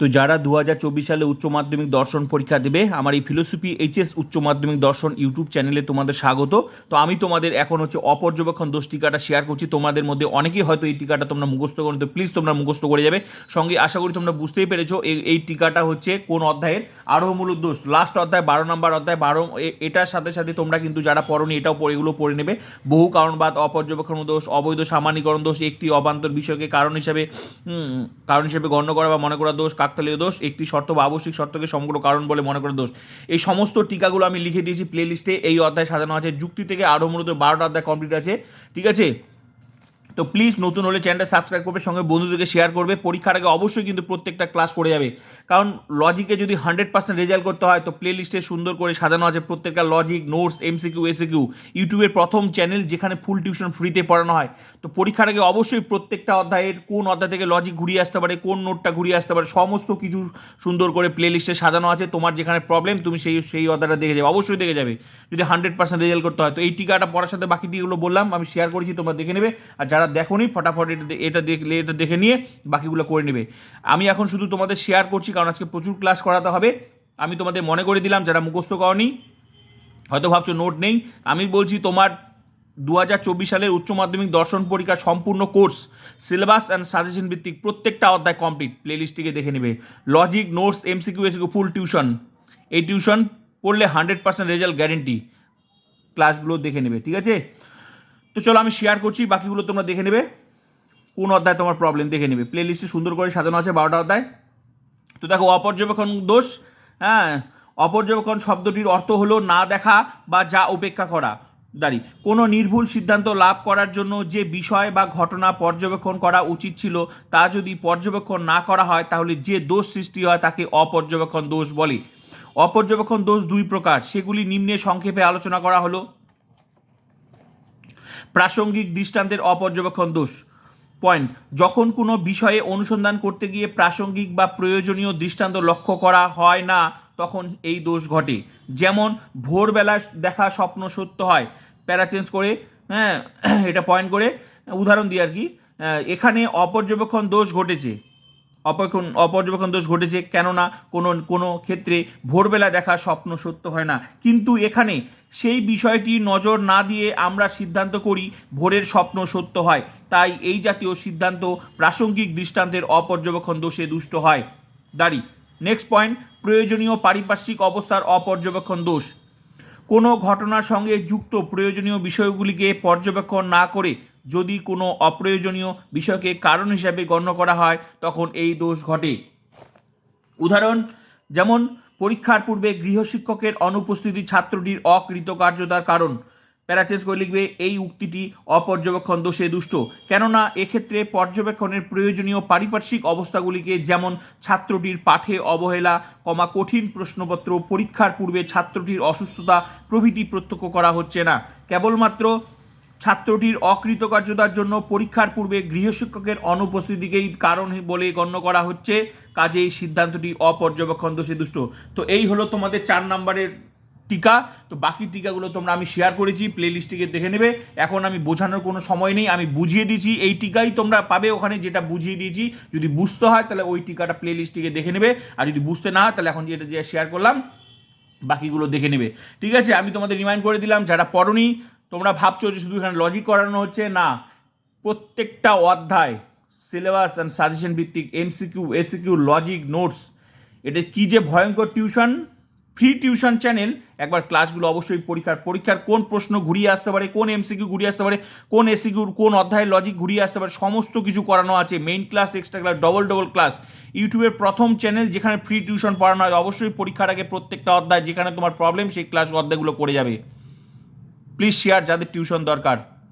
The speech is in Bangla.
তো যারা দু হাজার চব্বিশ সালে উচ্চ মাধ্যমিক দর্শন পরীক্ষা দেবে, আমার এই ফিলোসফি এইচএস উচ্চ মাধ্যমিক দর্শন ইউটিউব চ্যানেলে তোমাদের স্বাগত। তো আমি তোমাদের এখন হচ্ছে অপর্যবেক্ষণ দোষ টিকাটা শেয়ার করছি। তোমাদের মধ্যে অনেকেই হয়তো এই টিকাটা তোমরা মুখস্থ করো তো প্লিজ তোমরা মুখস্থ করে যাবে। সঙ্গে আশা করি তোমরা বুঝতেই পেরেছ, এই এই টিকাটা হচ্ছে কোন অধ্যায়ের আরোহমূলক দোষ। লাস্ট অধ্যায়, বারো নম্বর অধ্যায়, বারো এটার সাথে সাথে তোমরা কিন্তু যারা পড়নি, এটাও পড়ে, এগুলো পড়ে নেবে। বহু কারণবাদ, অপর্যবেক্ষণ দোষ, অবৈধ সামান্যীকরণ দোষ, একটি অবান্তর বিষয়কে কারণ হিসাবে কারণ হিসেবে গণ্য করা বা মনে করা দোষ কাকতালীয় দোষ, একটি শর্ত বা আবশ্যিক শর্তকে সমগ্র কারণ বলে মনে করে দোষ। এই সমস্ত টিকাগুলো আমি লিখে দিয়েছি প্লে লিস্টে এই অধ্যায় সাজানো আছে। যুক্তি থেকে আরও মূলত বারোটা অধ্যায় কমপ্লিট আছে। ঠিক আছে? তো প্লিজ নতুন হলে চ্যানেলটা সাবস্ক্রাইব করবে, সঙ্গে বন্ধুদেরকে শেয়ার করবে। পরীক্ষার আগে অবশ্যই কিন্তু প্রত্যেকটা ক্লাস করে যাবে। কারণ লজিকে যদি হান্ড্রেড পার্সেন্ট রেজাল্ট করতে হয়, তো প্লে লিস্টে সুন্দর করে সাজানো আছে প্রত্যেকটা লজিক নোটস এমসিকিউ এসিকিউ ইউটিউবের প্রথম চ্যানেল যেখানে ফুল টিউশন ফ্রিতে পড়ানো হয়। তো পরীক্ষার আগে অবশ্যই প্রত্যেকটা অধ্যায়ের কোন অধ্যায় থেকে লজিক ঘুরিয়ে আসতে পারে, কোন নোটটা ঘুরিয়ে আসতে পারে, সমস্ত কিছু সুন্দর করে প্লে লিস্টে সাজানো আছে। তোমার যেখানে প্রবলেম তুমি সেই সেই অধ্যায়টা দেখে যাবে। অবশ্যই দেখে যাবে। যদি হান্ড্রেড পার্সেন্ট রেজাল্ট করতে হয়, তো এই টিকাটা পড়ার সাথে বাকি টিকাগুলো বললাম, আমি শেয়ার করেছি, তোমরা দেখে নেবে। আর যারা দেখোনি, ফটাফট এটা এটা দেখলে, এটা দেখে নিয়ে বাকিগুলো করে নেবে। আমি এখন শুধু তোমাদের শেয়ার করছি, কারণ আজকে প্রচুর ক্লাস করাতে হবে। আমি তোমাদের মনে করে দিলাম, যারা মুখস্থ করনি, হয়তো ভাবছ নোট নেই। আমি বলছি তোমার দু হাজার চব্বিশ সালের উচ্চ মাধ্যমিক দর্শন পরীক্ষা সম্পূর্ণ কোর্স সিলেবাস অ্যান্ড সাজেশন ভিত্তিক প্রত্যেকটা অধ্যায় কমপ্লিট প্লেলিস্টটিকে দেখে নেবে। Logic notes MCQ SCQ full tuition এই টিউশন পড়লে হান্ড্রেড পার্সেন্ট রেজাল্ট গ্যারেন্টি ক্লাসগুলো দেখে নেবে, ঠিক আছে? তো চলো আমি শেয়ার করছি, বাকিগুলো তোমরা দেখে নেবে। কোন অধ্যায় তোমার প্রবলেম দেখে নেবে। প্লে লিস্টে সুন্দর করে সাজানো আছে বারোটা অধ্যায়। তো দেখো, অপর্যবেক্ষণ দোষ হ্যাঁ? অপর্যবেক্ষণ শব্দটির অর্থ হলো না দেখা বা যা উপেক্ষা করা। দাঁড়ি, কোনো নির্ভুল সিদ্ধান্ত লাভ করার জন্য যে বিষয় বা ঘটনা পর্যবেক্ষণ করা উচিত ছিল, তা যদি পর্যবেক্ষণ না করা হয়, তাহলে যে দোষ সৃষ্টি হয়, তাকে অপর্যবেক্ষণ দোষ বলে। অপর্যবেক্ষণ দোষ দুই প্রকার। সেগুলি নিম্নে সংক্ষেপে আলোচনা করা হলো। প্রাসঙ্গিক দৃষ্টান্তের অপর্যবেক্ষণ দোষ। পয়েন্ট যখন কোনো বিষয়ে অনুসন্ধান করতে গিয়ে প্রাসঙ্গিক বা প্রয়োজনীয় দৃষ্টান্ত লক্ষ্য করা হয় না, তখন এই দোষ ঘটে। যেমন ভোরবেলা দেখা স্বপ্ন সত্য হয়। প্যারা চেঞ্জ করে হ্যাঁ এটা পয়েন্ট করে, উদাহরণ দিই আর কি। এখানে অপর্যবেক্ষণ দোষ ঘটেছে। অপরক্ষণ অপর্যবেক্ষণ দোষ ঘটেছে? কেননা কোনো কোনো ক্ষেত্রে ভোরবেলা দেখা স্বপ্ন সত্য হয় না। কিন্তু এখানে সেই বিষয়টি নজর না দিয়ে আমরা সিদ্ধান্ত করি ভোরের স্বপ্ন সত্য হয়। তাই এই জাতীয় সিদ্ধান্ত প্রাসঙ্গিক দৃষ্টান্তের অপর্যবেক্ষণ দোষে দুষ্ট হয়। দাঁড়ি নেক্সট পয়েন্ট প্রয়োজনীয় পারিপার্শ্বিক অবস্থার অপর্যবেক্ষণ দোষ। কোনো ঘটনার সঙ্গে যুক্ত প্রয়োজনীয় বিষয়গুলিকে পর্যবেক্ষণ না করে যদি কোনো অপ্রয়োজনীয় বিষয়কে কারণ হিসাবে গণ্য করা হয়, তখন এই দোষ ঘটে। উদাহরণ, যেমন পরীক্ষার পূর্বে গৃহশিক্ষকের অনুপস্থিতি ছাত্রটির অকৃতকার্যতার কারণ। প্যারাচেস করে লিখবে, এই উক্তিটি অপর্যবেক্ষণ দোষে দুষ্ট। কেননা, এক্ষেত্রে পর্যবেক্ষণের প্রয়োজনীয় পারিপার্শ্বিক অবস্থাগুলিকে যেমন ছাত্রটির পাঠে অবহেলা, কমা কঠিন প্রশ্নপত্র, পরীক্ষার পূর্বে ছাত্রটির অসুস্থতা প্রভৃতি প্রত্যক্ষ করা হচ্ছে না। কেবলমাত্র ছাত্রটির অকৃতকার্যতার জন্য পরীক্ষার পূর্বে গৃহশিক্ষকের অনুপস্থিতিকেই কারণ বলে গণ্য করা হচ্ছে। কাজে এই সিদ্ধান্তটি অপর্যবেক্ষণ দোষে দুষ্ট তো এই হলো তোমাদের চার নম্বরের টিকা। তো বাকি টিকাগুলো তোমরা আমি শেয়ার করেছি প্লে লিস্টটিকে দেখে নেবে। এখন আমি বোঝানোর কোনো সময় নেই, আমি বুঝিয়ে দিয়েছি। এই টিকাই তোমরা পাবে ওখানে, যেটা বুঝিয়ে দিয়েছি। যদি বুঝতে হয়, তাহলে ওই টিকাটা প্লে লিস্টটিকে দেখে নেবে। আর যদি বুঝতে না হয়, তাহলে এখন যেটা যে শেয়ার করলাম, বাকিগুলো দেখে নেবে। ঠিক আছে, আমি তোমাদের রিমাইন্ড করে দিলাম, যারা পড়নি তোমরা ভাবছ যে শুধু এখানে লজিক করানো হচ্ছে? না। প্রত্যেকটা অধ্যায় সিলেবাস অ্যান্ড সাজেশন ভিত্তিক এমসিকিউ এসিকিউ লজিক নোটস এটা কি যে ভয়ঙ্কর টিউশন ফ্রি টিউশন চ্যানেল একবার ক্লাসগুলো অবশ্যই পরীক্ষার পরীক্ষার কোন প্রশ্ন ঘুরিয়ে আসতে পারে, কোন এমসিকিউ ঘুরিয়ে আসতে পারে, কোন এসিকিউর কোন অধ্যায়ের লজিক ঘুরিয়ে আসতে পারে, সমস্ত কিছু করানো আছে। Main class extra class double double class ইউটিউবের প্রথম চ্যানেল যেখানে ফ্রি টিউশন পড়ানো হয়, অবশ্যই পরীক্ষার আগে প্রত্যেকটা অধ্যায় যেখানে তোমার প্রবলেম সেই ক্লাস অধ্যায়গুলো করে যাবে। প্লিজ শেয়ার যাদের টিউশন দরকার।